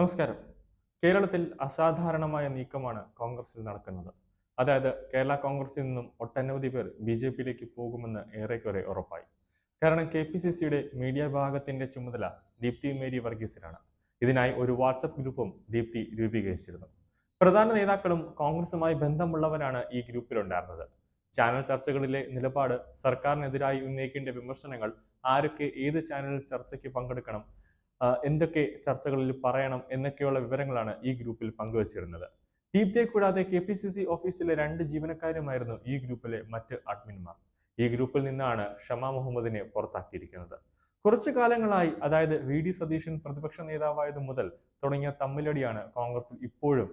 നമസ്കാരം. കേരളത്തിൽ അസാധാരണമായ നീക്കമാണ് കോൺഗ്രസിൽ നടക്കുന്നത്. അതായത് കേരള കോൺഗ്രസിൽ നിന്നും ഒട്ടനവധി പേർ ബി ജെ പിയിലേക്ക് പോകുമെന്ന് ഏറെക്കുറെ ഉറപ്പായി. കാരണം കെ പി സി സിയുടെ മീഡിയ വിഭാഗത്തിന്റെ ചുമതല ദീപ്തി മേരി വർഗീസിനാണ്. ഇതിനായി ഒരു വാട്സപ്പ് ഗ്രൂപ്പും ദീപ്തി രൂപീകരിച്ചിരുന്നു. പ്രധാന നേതാക്കളും കോൺഗ്രസുമായി ബന്ധമുള്ളവരാണ് ഈ ഗ്രൂപ്പിലുണ്ടായിരുന്നത്. ചാനൽ ചർച്ചകളിലെ നിലപാട് സർക്കാരിനെതിരായി ഉന്നയിക്കേണ്ട വിമർശനങ്ങൾ ആരൊക്കെ ഏത് ചാനലിൽ ചർച്ചയ്ക്ക് പങ്കെടുക്കണം എന്തൊക്കെ ചർച്ചകളിൽ പറയണം എന്നൊക്കെയുള്ള വിവരങ്ങളാണ് ഈ ഗ്രൂപ്പിൽ പങ്കുവച്ചിരുന്നത്. ദീപ്തിയെ കൂടാതെ കെ പി സി സി ഓഫീസിലെ രണ്ട് ജീവനക്കാരുമായിരുന്നു ഈ ഗ്രൂപ്പിലെ മറ്റ് അഡ്മിന്മാർ ഈ ഗ്രൂപ്പിൽ നിന്നാണ് ഷമാ മുഹമ്മദിനെ പുറത്താക്കിയിരിക്കുന്നത്. കുറച്ചു കാലങ്ങളായി അതായത് വി ഡി സതീശൻ പ്രതിപക്ഷ നേതാവായത് മുതൽ തുടങ്ങിയ തമ്മിലടിയാണ് കോൺഗ്രസിൽ ഇപ്പോഴും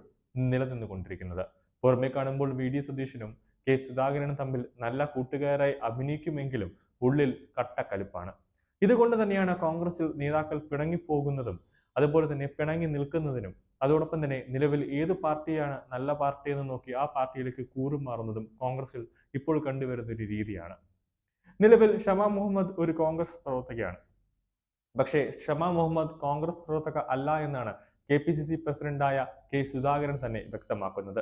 നിലനിന്നുകൊണ്ടിരിക്കുന്നത്. പുറമെ കാണുമ്പോൾ വി ഡി സതീശനും കെ സുധാകരനും തമ്മിൽ നല്ല കൂട്ടുകാരായി അഭിനയിക്കുമെങ്കിലും ഉള്ളിൽ കട്ടക്കലിപ്പാണ്. ഇതുകൊണ്ട് തന്നെയാണ് കോൺഗ്രസ് നേതാക്കൾ പിണങ്ങിപ്പോകുന്നതും അതുപോലെ തന്നെ പിണങ്ങി നിൽക്കുന്നതിനും അതോടൊപ്പം തന്നെ നിലവിൽ ഏത് പാർട്ടിയാണ് നല്ല പാർട്ടി എന്ന് നോക്കി ആ പാർട്ടിയിലേക്ക് കൂറുമാറുന്നതും കോൺഗ്രസിൽ ഇപ്പോൾ കണ്ടുവരുന്ന ഒരു രീതിയാണ്. നിലവിൽ ഷമ മുഹമ്മദ് ഒരു കോൺഗ്രസ് പ്രവർത്തകയാണ്. പക്ഷേ ഷമ മുഹമ്മദ് കോൺഗ്രസ് പ്രവർത്തക അല്ല എന്നാണ് കെ പി സി സി പ്രസിഡന്റായ കെ സുധാകരൻ തന്നെ വ്യക്തമാക്കുന്നത്.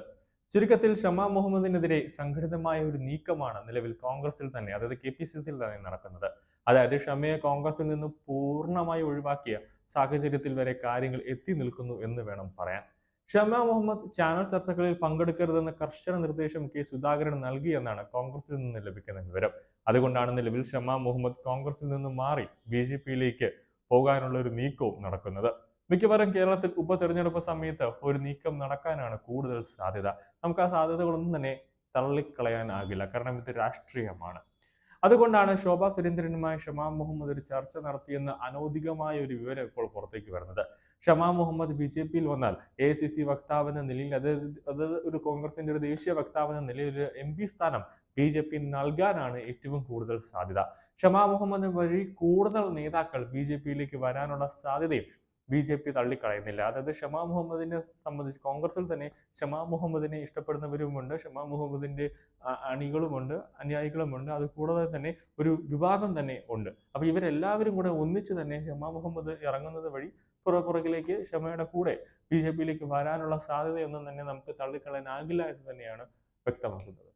ചുരുക്കത്തിൽ ഷമ മുഹമ്മദിനെതിരെ സംഘടിതമായ ഒരു നീക്കമാണ് നിലവിൽ കോൺഗ്രസിൽ തന്നെ അതായത് കെ പി സി സിയിൽ തന്നെ നടക്കുന്നത്. അതായത് ഷമയെ കോൺഗ്രസിൽ നിന്ന് പൂർണമായി ഒഴിവാക്കിയ സാഹചര്യത്തിൽ വരെ കാര്യങ്ങൾ എത്തി നിൽക്കുന്നു എന്ന് വേണം പറയാൻ. ഷമ മുഹമ്മദ് ചാനൽ ചർച്ചകളിൽ പങ്കെടുക്കരുതെന്ന കർശന നിർദ്ദേശം കെ സുധാകരൻ നൽകിയെന്നാണ് കോൺഗ്രസിൽ നിന്ന് ലഭിക്കുന്ന വിവരം. അതുകൊണ്ടാണ് നിലവിൽ ഷമ മുഹമ്മദ് കോൺഗ്രസിൽ നിന്ന് മാറി ബി ജെ പിയിലേക്ക് പോകാനുള്ള ഒരു നീക്കവും നടക്കുന്നത്. മിക്കവാറും കേരളത്തിൽ ഉപതെരഞ്ഞെടുപ്പ് സമയത്ത് ഒരു നീക്കം നടക്കാനാണ് കൂടുതൽ സാധ്യത. നമുക്ക് ആ സാധ്യതകളൊന്നും തന്നെ തള്ളിക്കളയാനാകില്ല. കാരണം ഇത് രാഷ്ട്രീയമാണ്. അതുകൊണ്ടാണ് ശോഭ സുരേന്ദ്രനുമായി ഷമാ മുഹമ്മദ് ഒരു ചർച്ച നടത്തിയെന്ന് അനൗദികമായ ഒരു വിവരം ഇപ്പോൾ പുറത്തേക്ക് വരുന്നത്. ഷമാ മുഹമ്മദ് ബി ജെ പിയിൽ വന്നാൽ എ സി സി വക്താവ് എന്ന നിലയിൽ അത് അത് ഒരു കോൺഗ്രസിന്റെ ഒരു ദേശീയ വക്താവ് എന്ന നിലയിൽ ഒരു എം പി സ്ഥാനം ബി ജെ പി നൽകാനാണ് ഏറ്റവും കൂടുതൽ സാധ്യത. ഷമാ മുഹമ്മദ് വഴി കൂടുതൽ നേതാക്കൾ ബി ജെ പിയിലേക്ക് വരാനുള്ള സാധ്യതയും ബി ജെ പി തള്ളിക്കളയുന്നില്ല. അതായത് ഷമാ മുഹമ്മദിനെ സംബന്ധിച്ച് കോൺഗ്രസിൽ തന്നെ ഷമാ മുഹമ്മദിനെ ഇഷ്ടപ്പെടുന്നവരുമുണ്ട് ഷമാ മുഹമ്മദിന്റെ അണികളുമുണ്ട് അനുയായികളുമുണ്ട് അത് കൂടാതെ തന്നെ ഒരു വിഭാഗം തന്നെ ഉണ്ട്. അപ്പോൾ ഇവരെല്ലാവരും കൂടെ ഒന്നിച്ച് തന്നെ ഷമാ മുഹമ്മദ് ഇറങ്ങുന്നത് വഴി പുറപ്പുറകിലേക്ക് ഷമയുടെ കൂടെ ബി ജെ പിയിലേക്ക് വരാനുള്ള സാധ്യതയൊന്നും തന്നെ നമുക്ക് തള്ളിക്കളയാനാകില്ല എന്ന് തന്നെയാണ് വ്യക്തമാക്കുന്നത്.